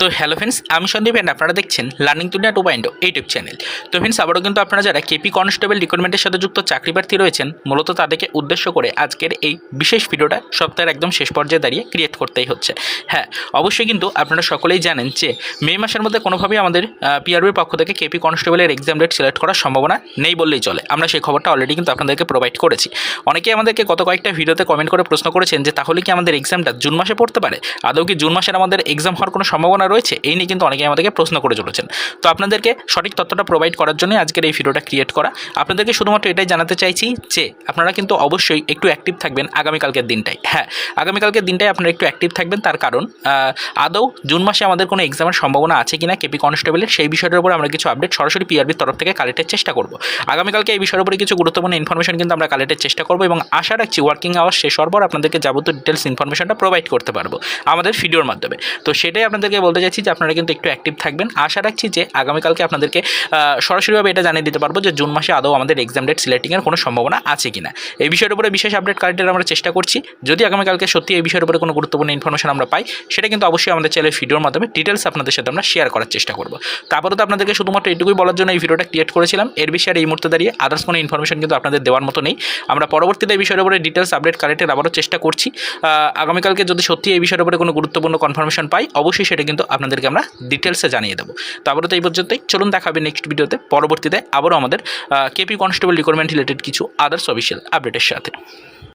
তো hello friends আমি Sandeep and আপনারা দেখছেন learning Duniya two point YouTube channel তো ফ্রেন্ডস আবারও কিন্তু আপনারা যারা কেপি কনস্টেবল রিক্রুটমেন্টের সাথে যুক্ত চাকরি প্রার্থী রয়েছেন, মূলত তাদেরকে উদ্দেশ্য করে আজকের এই বিশেষ ভিডিওটা সপ্তাহের একদম শেষ পর্যায়ে দাঁড়িয়ে ক্রিয়েট করতেই হচ্ছে। হ্যাঁ অবশ্যই কিন্তু আপনারা সকলেই জানেন যে মে মাসের মধ্যে কোনোভাবেই আমাদের পিআরবির পক্ষ থেকে কেপি কনস্টেবলের এক্সাম ডেট সিলেক্ট করার সম্ভাবনা নেই বললেই চলে। আমরা সেই খবরটা অলরেডি কিন্তু আপনাদেরকে প্রোভাইড করেছি। অনেকেই আমাদেরকে গত কয়েকটা ভিডিওতে কমেন্ট করে প্রশ্ন করেছেন যে তাহলে কি আমাদের এক্সামটা জুন মাসে পড়তে পারে? আদৌ কি জুন মাসের আমাদের এক্সাম হওয়ার কোনো সম্ভাবনা রয়েছে, এই নিয়ে কিন্তু অনেকেই আমাদেরকে প্রশ্ন করে চলেছেন। তো আপনাদেরকে সঠিক তথ্যটা প্রোভাইড করার জন্য আজকের এই ভিডিওটা ক্রিয়েট করা। আপনাদেরকে শুধুমাত্র এটাই জানাতে চাইছি যে, আপনারা কিন্তু অবশ্যই একটু অ্যাক্টিভ থাকবেন আগামীকালকের দিনটাই হ্যাঁ আগামীকালকের দিনটাই আপনারা একটু অ্যাক্টিভ থাকবেন, তার কারণ আদৌ জুন মাসে আমাদের কোনো এক্সামের সম্ভাবনা আছে কিনা কেপি কনস্টেবলের সেই বিষয়টার উপর আমরা কিছু আপডেট সরাসরি পিআরবির তরফ থেকে কালেক্টের চেষ্টা করব। আগামীকালকে এই বিষয়ের উপরে কিছু গুরুত্বপূর্ণ ইনফরমেশন কিন্তু আমরা কালেক্টের চেষ্টা করব এবং আশা রাখছি ওয়ার্কিং আওয়ার শেষ হওয়ার পর আপনাদেরকে যাবতীয় ডিটেলস ইনফরমেশনটা প্রোভাইড করতে পারব আমাদের ভিডিওর মাধ্যমে। তো সেটাই আপনাদেরকে বলতে চাইছি যে আপনারা কিন্তু একটু অ্যাক্টিভ থাকবেন। আশা রাখছি যে আগামীকালকে আপনাদেরকে সরাসরিভাবে এটা জানিয়ে দিতে পারব যে জুন মাসে আদৌ আমাদের এক্সাম ডেট সিলেক্টিংয়ের কোনো সম্ভাবনা আছে কিনা। এই বিষয়ের উপরে বিশেষ আপডেট কালেক্টের আমরা চেষ্টা করছি। যদি আগামীকালকে সত্যি এই বিষয়ের উপরে কোনো গুরুত্বপূর্ণ ইনফরমেশন আমরা পাই, সেটা কিন্তু অবশ্যই আমাদের চ্যানেলের ভিডিওর মাধ্যমে ডিটেলস আপনাদের সাথে আমরা শেয়ার করার চেষ্টা করব। তারপরে তো আপনাদেরকে শুধুমাত্র এটুকুই বলার জন্য এই ভিডিওটা ক্রিয়েট করেছিলাম। এর বিষয়ে এই মুহূর্তে দাঁড়িয়ে আদার্স কোনো ইনফরমেশন কিন্তু আপনাদের দেওয়ার মতো নেই। আমরা পরবর্তীতে এই বিষয়ের উপরে ডিটেলস আপডেট কালেক্টের আবারও চেষ্টা করছি। আগামীকালকে যদি সত্যি এই বিষয়ের উপরে কোনো গুরুত্বপূর্ণ কনফার্মেশন পাই, অবশ্যই সেটা কিন্তু আপনাদেরকে আমরা ডিটেলসে জানিয়ে দেবো। তারপরে তো এই পর্যন্তই। চলুন দেখাবে নেক্সট ভিডিওতে পরবর্তীতে আবারও আমাদের কেপি কনস্টেবল রিকোয়ারমেন্ট রিলেটেড কিছু আদার্স অফিসিয়াল আপডেটের সাথে।